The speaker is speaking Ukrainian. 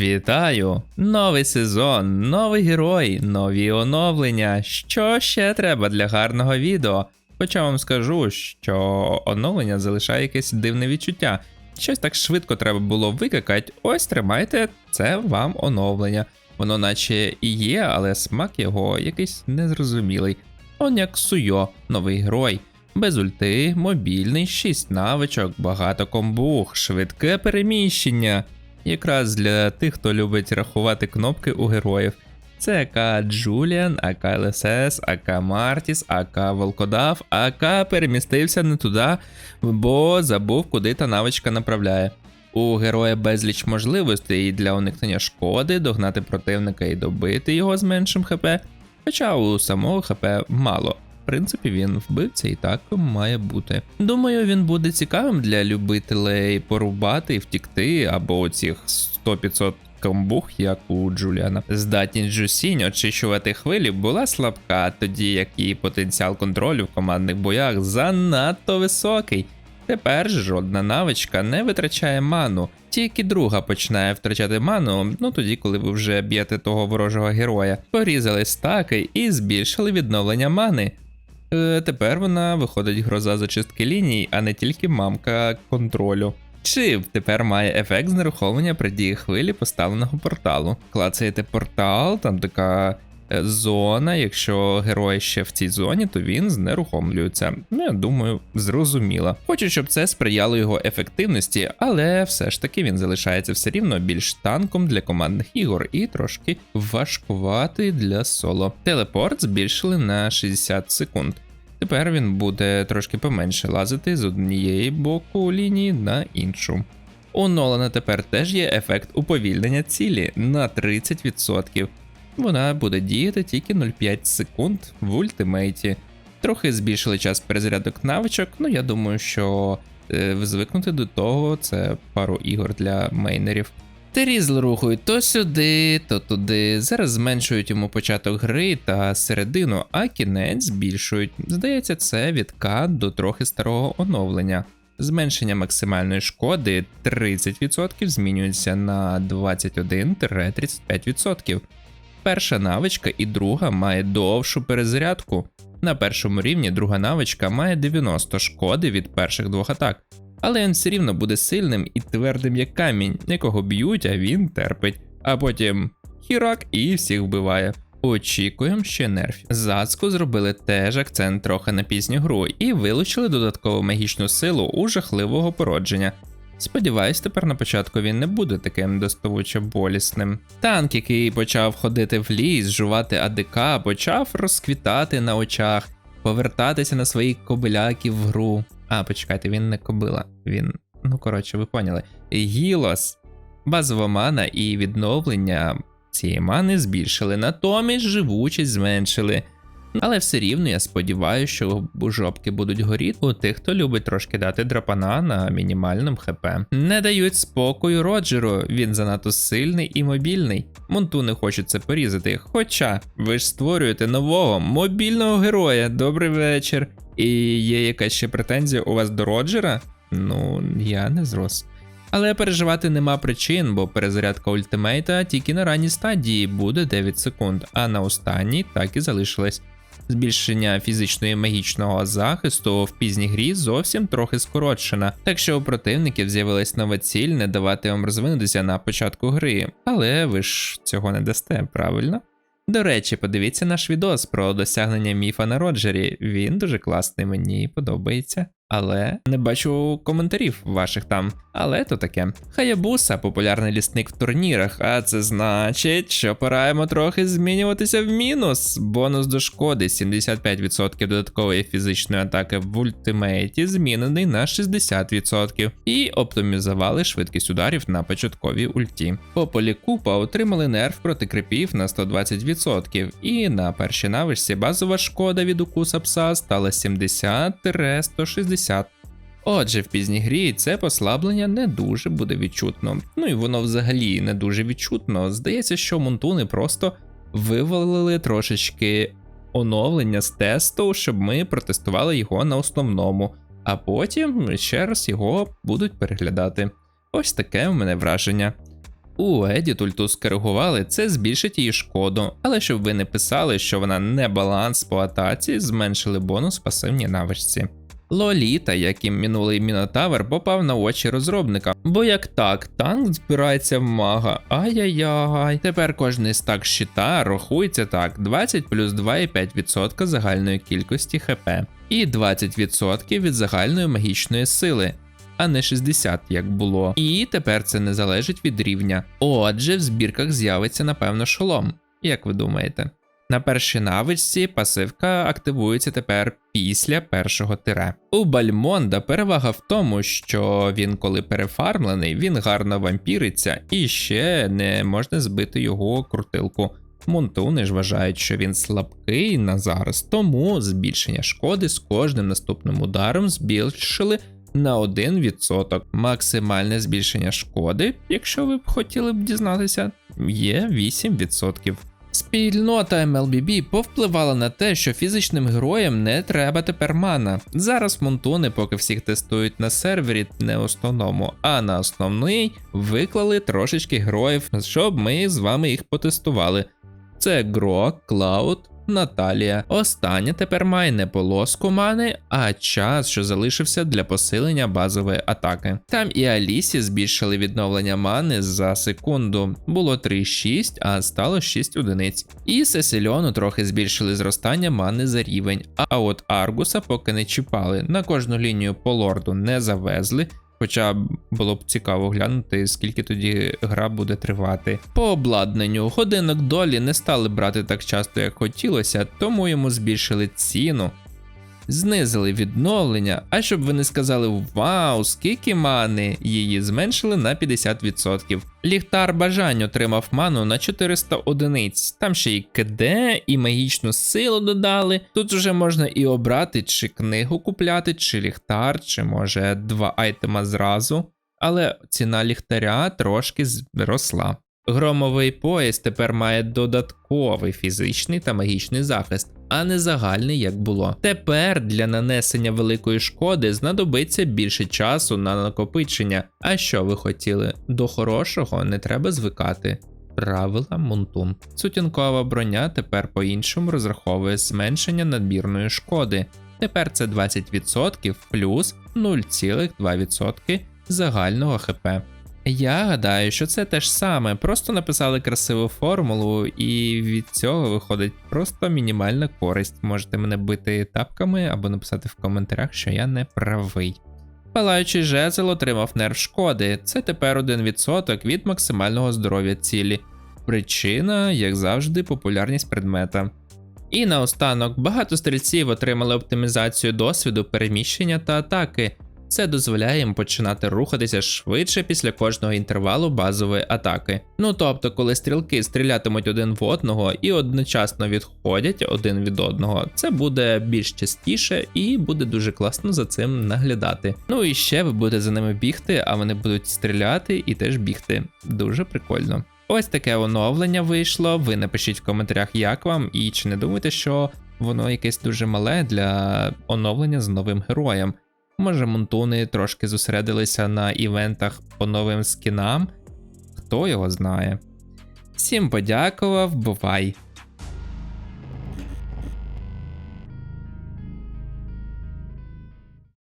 Вітаю! Новий сезон, новий герой, нові оновлення. Що ще треба для гарного відео? Хоча вам скажу, що оновлення залишає якесь дивне відчуття. Щось так швидко треба було викакати. Ось тримайте, це вам оновлення. Воно наче і є, але смак його якийсь незрозумілий. Он як Суйо, новий герой. Без ульти, мобільний, 6 навичок, багато комбух, швидке переміщення. Якраз для тих, хто любить рахувати кнопки у героїв. Це АК Джуліан, АК ЛСС, АК Мартіс, АК Волкодав, АК перемістився не туди, бо забув, куди та навичка направляє. У героя безліч можливостей для уникнення шкоди, догнати противника і добити його з меншим ХП, хоча у самого ХП мало. Принципі, він вбивця і так має бути. Думаю, він буде цікавим для любителей порубати, втікти або оцих 100-500 комбух, як у Джуліана. Здатність Джусінь очищувати хвилі була слабка, тоді як її потенціал контролю в командних боях занадто високий. Тепер жодна навичка не витрачає ману, тільки друга починає втрачати ману, ну тоді, коли ви вже б'єте того ворожого героя. Порізали стаки і збільшили відновлення мани. Е, тепер вона виходить гроза зачистки ліній, а не тільки мамка контролю. Чи тепер має ефект знерухомлення при дії хвилі поставленого порталу. Клацаєте портал, там така зона. Якщо герой ще в цій зоні, то він знерухомлюється. Ну, я думаю, зрозуміло. Хочу, щоб це сприяло його ефективності, але все ж таки він залишається все рівно більш танком для командних ігор і трошки важкуватий для соло. Телепорт збільшили на 60 секунд. Тепер він буде трошки поменше лазити з однієї боку лінії на іншу. У Нолана тепер теж є ефект уповільнення цілі на 30%. Вона буде діяти тільки 0,5 секунд в ультимейті. Трохи збільшили час перезарядок навичок, ну я думаю, що е, звикнути до того це пару ігор для мейнерів. Терізл рухають то сюди, то туди. Зараз зменшують йому початок гри та середину, а кінець збільшують. Здається, це відкат до трохи старого оновлення. Зменшення максимальної шкоди 30% змінюється на 21-35%. Перша навичка і друга має довшу перезарядку. На першому рівні друга навичка має 90 шкоди від перших двох атак, але він все рівно буде сильним і твердим як камінь, якого б'ють, а він терпить. А потім хірак і всіх вбиває. Очікуємо ще нерфів. Зацку зробили теж акцент трохи на пізню гру і вилучили додаткову магічну силу у жахливого породження. Сподіваюсь, тепер на початку він не буде таким доставуче болісним. Танк, який почав ходити в ліс, жувати АДК, почав розквітати на очах, повертатися на своїх кобиляків в гру. А, почекайте, він не кобила. Він. Ну, коротше, ви поняли. Гілос. Базова мана і відновлення цієї мани збільшили, натомість живучість зменшили. Але все рівно я сподіваюся, що жопки будуть горіти у тих, хто любить трошки дати драпана на мінімальному хп. Не дають спокою Роджеру, він занадто сильний і мобільний. Монту не хочуть це порізати. Хоча ви ж створюєте нового мобільного героя. Добрий вечір. І є якась ще претензія у вас до Роджера? Ну, я не зрос. Але переживати нема причин, бо перезарядка ультимейта тільки на ранній стадії буде 9 секунд, а на останній так і залишилось. Збільшення фізичної магічного захисту в пізній грі зовсім трохи скорочена, так що у противників з'явилась нова ціль не давати вам розвинутися на початку гри, але ви ж цього не дасте, правильно? До речі, подивіться наш відос про досягнення міфа на Роджері. Він дуже класний, мені подобається. Але не бачу коментарів ваших там. Але то таке. Хаябуса популярний лісник в турнірах, а це значить, що пора йому трохи змінюватися в мінус. Бонус до шкоди 75% додаткової фізичної атаки в ультимейті змінений на 60%. І оптимізували швидкість ударів на початковій ульті. По полі купа отримали нерв проти крипів на 120%. І на першій навичці базова шкода від укуса пса стала 70-160%. Отже, в пізній грі це послаблення не дуже буде відчутно. Ну і воно взагалі не дуже відчутно. Здається, що мунтуни просто вивалили трошечки оновлення з тесту, щоб ми протестували його на основному, а потім ще раз його будуть переглядати. Ось таке у мене враження. У Едіт ульту скоригували, це збільшить її шкоду, але щоб ви не писали, що вона не баланс по атаці, зменшили бонус пасивній навичці. Лоліта, як і минулий Мінотавр, попав на очі розробника. Бо як так, танк збирається в мага. Ай-яй-яй. Тепер кожний стак щита рахується так: 20 плюс 2,5% загальної кількості ХП і 20% від загальної магічної сили. А не 60, як було. І тепер це не залежить від рівня. Отже, в збірках з'явиться напевно шолом. Як ви думаєте? На першій навичці пасивка активується тепер після першого тире. У Бальмонда перевага в тому, що він, коли перефармлений, він гарно вампіриться і ще не можна збити його крутилку. Мунтуни ж вважають, що він слабкий на зараз, тому збільшення шкоди з кожним наступним ударом збільшили на 1%. Максимальне збільшення шкоди, якщо ви б хотіли б дізнатися, є 8%. Спільнота MLBB повпливала на те, що фізичним героям не треба тепер мана. Зараз монтуни, поки всіх тестують на сервері, не основному, а на основний виклали трошечки героїв, щоб ми з вами їх потестували. Це Гро, Клауд, Наталія. Остання тепер має не полоску мани, а час, що залишився для посилення базової атаки. Там і Алісі збільшили відновлення мани за секунду. Було 3,6, а стало 6 одиниць. І Сесильону трохи збільшили зростання мани за рівень. А от Аргуса поки не чіпали. На кожну лінію по лорду не завезли. Хоча було б цікаво глянути, скільки тоді гра буде тривати. По обладнанню годинок долі не стали брати так часто, як хотілося, тому йому збільшили ціну. Знизили відновлення, а щоб ви не сказали Вау, скільки мани, її зменшили на 50%. Ліхтар бажань отримав ману на 400 одиниць. Там ще й КД, і магічну силу додали. Тут вже можна і обрати, чи книгу купляти, чи ліхтар, чи може два айтема зразу. Але ціна ліхтаря трошки зросла. Громовий пояс тепер має додатковий фізичний та магічний захист, а не загальний, як було. Тепер для нанесення великої шкоди знадобиться більше часу на накопичення. А що ви хотіли? До хорошого не треба звикати. Правила Мунтун. Сутінкова броня тепер по-іншому розраховує зменшення надмірної шкоди. Тепер це 20% плюс 0,2% загального ХП. Я гадаю, що це те ж саме, просто написали красиву формулу, і від цього виходить просто мінімальна користь. Можете мене бити тапками або написати в коментарях, що я не правий. Палаючий жезл отримав нерв шкоди, це тепер 1% від максимального здоров'я цілі. Причина, як завжди, популярність предмета. І наостанок багато стрільців отримали оптимізацію досвіду, переміщення та атаки. Це дозволяє їм починати рухатися швидше після кожного інтервалу базової атаки. Ну тобто, коли стрілки стрілятимуть один в одного і одночасно відходять один від одного, це буде більш частіше і буде дуже класно за цим наглядати. Ну і ще ви будете за ними бігти, а вони будуть стріляти і теж бігти. Дуже прикольно. Ось таке оновлення вийшло. Ви напишіть в коментарях, як вам, і чи не думаєте, що воно якесь дуже мале для оновлення з новим героєм. Може, мунтуни трошки зосередилися на івентах по новим скінам, хто його знає. Всім подякував, бувай!